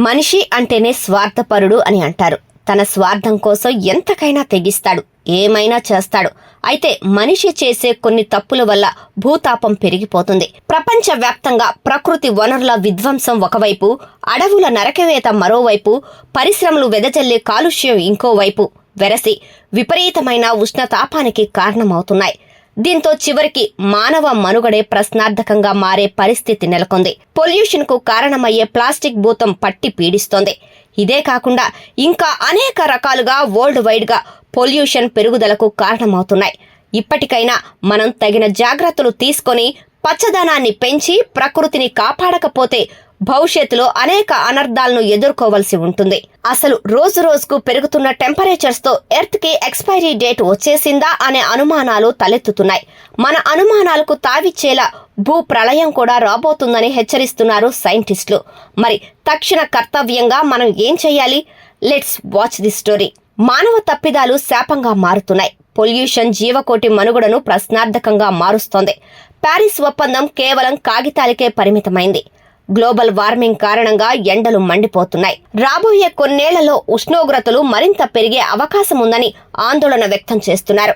మనిషి అంటేనే స్వార్థపరుడు అని అంటారు. తన స్వార్థం కోసం ఎంతకైనా తెగిస్తాడు. ఏమైనా చేస్తాడు. అయితే మనిషి చేసే కొన్ని తప్పుల వల్ల భూతాపం పెరిగిపోతుంది. ప్రపంచ వ్యాప్తంగా ప్రకృతి వనరుల విధ్వంసం ఒకవైపు అడవుల నరకవేత మరోవైపు పరిశ్రమలు వెదజల్లే కాలుష్యం ఇంకోవైపు. వెరసి విపరీతమైన ఉష్ణతాపానికి కారణమవుతున్నాయి. దీంతో చివరికి మానవ మనుగడే ప్రశ్నార్థకంగా మారే పరిస్థితి నెలకొంది. పొల్యూషన్కు కారణమయ్యే ప్లాస్టిక్ భూతం పట్టి పీడిస్తోంది. ఇదే కాకుండా ఇంకా అనేక రకాలుగా వరల్డ్ వైడ్గా పొల్యూషన్ పెరుగుదలకు కారణమవుతున్నాయి. ఇప్పటికైనా మనం తగిన జాగ్రత్తలు తీసుకొని పచ్చదనాన్ని పెంచి ప్రకృతిని కాపాడకపోతే భవిష్యత్తులో అనేక అనర్థాలను ఎదుర్కోవలసి ఉంటుంది. అసలు రోజు రోజుకు పెరుగుతున్న టెంపరేచర్స్తో ఎర్త్కి ఎక్స్పైరీ డేట్ వచ్చేసిందా అనే అనుమానాలు తలెత్తుతున్నాయి. మన అనుమానాలకు తావిచ్చేలా భూ ప్రళయం కూడా రాబోతుందని హెచ్చరిస్తున్నారు సైంటిస్టులు. మరి తక్షణ కర్తవ్యంగా మనం ఏం చేయాలి? లెట్స్ వాచ్ ది స్టోరీ మానవ తప్పిదాలు శాపంగా మారుతున్నాయి. పొల్యూషన్ జీవకోటి మనుగడను ప్రశ్నార్థకంగా మారుస్తోంది. ప్యారిస్ ఒప్పందం కేవలం కాగితాలకే పరిమితమైంది. గ్లోబల్ వార్మింగ్ కారణంగా ఎండలు మండిపోతున్నాయి. రాబోయే కొన్నేళ్ళలో ఉష్ణోగ్రతలు మరింత పెరిగే అవకాశం ఉందని ఆందోళన వ్యక్తం చేస్తున్నారు.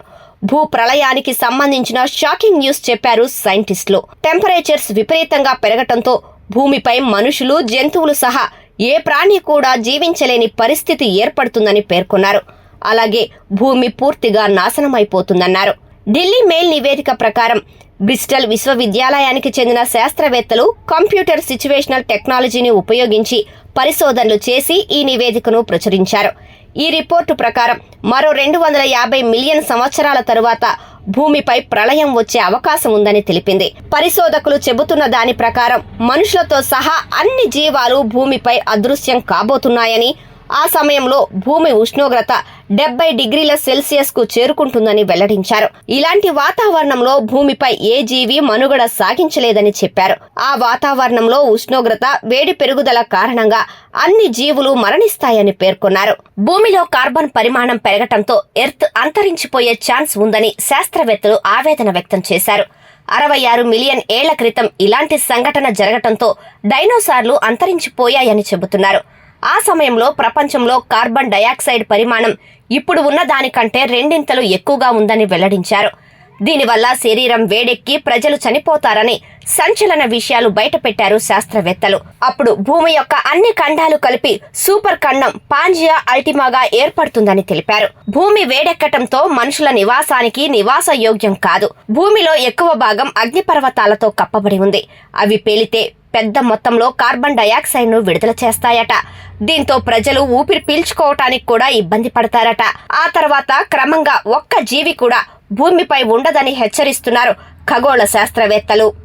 భూ ప్రళయానికి సంబంధించిన షాకింగ్ న్యూస్ చెప్పారు సైంటిస్టులు. టెంపరేచర్స్ విపరీతంగా పెరగటంతో భూమిపై మనుషులు జంతువులు సహా ఏ ప్రాణి కూడా జీవించలేని పరిస్థితి ఏర్పడుతుందని పేర్కొన్నారు. అలాగే భూమి పూర్తిగా నాశనమైపోతుందన్నారు. ఢిల్లీ మెయిల్ నివేదిక ప్రకారం బ్రిస్టల్ విశ్వవిద్యాలయానికి చెందిన శాస్త్రవేత్తలు కంప్యూటర్ సిచ్యువేషనల్ టెక్నాలజీని ఉపయోగించి పరిశోధనలు చేసి ఈ నివేదికను ప్రచురించారు. ఈ రిపోర్టు ప్రకారం మరో రెండు వందల యాభై మిలియన్ సంవత్సరాల తరువాత భూమిపై ప్రళయం వచ్చే అవకాశం ఉందని తెలిపింది. పరిశోధకులు చెబుతున్న దాని ప్రకారం మనుషులతో సహా అన్ని జీవాలు భూమిపై అదృశ్యం కాబోతున్నాయని ఆ సమయంలో భూమి ఉష్ణోగ్రత డెబ్బై డిగ్రీల సెల్సియస్కు చేరుకుంటుందని వెల్లడించారు. ఇలాంటి వాతావరణంలో భూమిపై ఏ జీవి మనుగడ సాగించలేదని చెప్పారు. ఆ వాతావరణంలో ఉష్ణోగ్రత వేడి పెరుగుదల కారణంగా అన్ని జీవులు మరణిస్తాయని పేర్కొన్నారు. భూమిలో కార్బన్ పరిమాణం పెరగటంతో ఎర్త్ అంతరించిపోయే ఛాన్స్ ఉందని శాస్త్రవేత్తలు ఆవేదన వ్యక్తం చేశారు. అరవై ఆరు మిలియన్ ఏళ్ళ క్రితం ఇలాంటి సంఘటన జరగటంతో డైనోసార్లు అంతరించిపోయాయని చెబుతున్నారు. ఆ సమయంలో ప్రపంచంలో కార్బన్ డయాక్సైడ్ పరిమాణం ఇప్పుడు ఉన్న దానికంటే రెండింతలు ఎక్కువగా ఉందని వెల్లడించారు. దీనివల్ల శరీరం వేడెక్కి ప్రజలు చనిపోతారని సంచలన విషయాలు బయటపెట్టారు శాస్త్రవేత్తలు. అప్పుడు భూమి యొక్క అన్ని ఖండాలు కలిపి సూపర్ ఖండం పాంజియా అల్టిమాగా ఏర్పడుతుందని తెలిపారు. భూమి వేడెక్కటంతో మనుషుల నివాసానికి నివాస యోగ్యం కాదు. భూమిలో ఎక్కువ భాగం అగ్నిపర్వతాలతో కప్పబడి ఉంది. అవి పేలితే పెద్ద మొత్తంలో కార్బన్ డయాక్సైడ్ను విడుదల చేస్తాయట. దీంతో ప్రజలు ఊపిరి పీల్చుకోవటానికి కూడా ఇబ్బంది పడతారట. ఆ తర్వాత క్రమంగా ఒక్క జీవి కూడా భూమిపై ఉండదని హెచ్చరిస్తున్నారు ఖగోళ శాస్త్రవేత్తలు.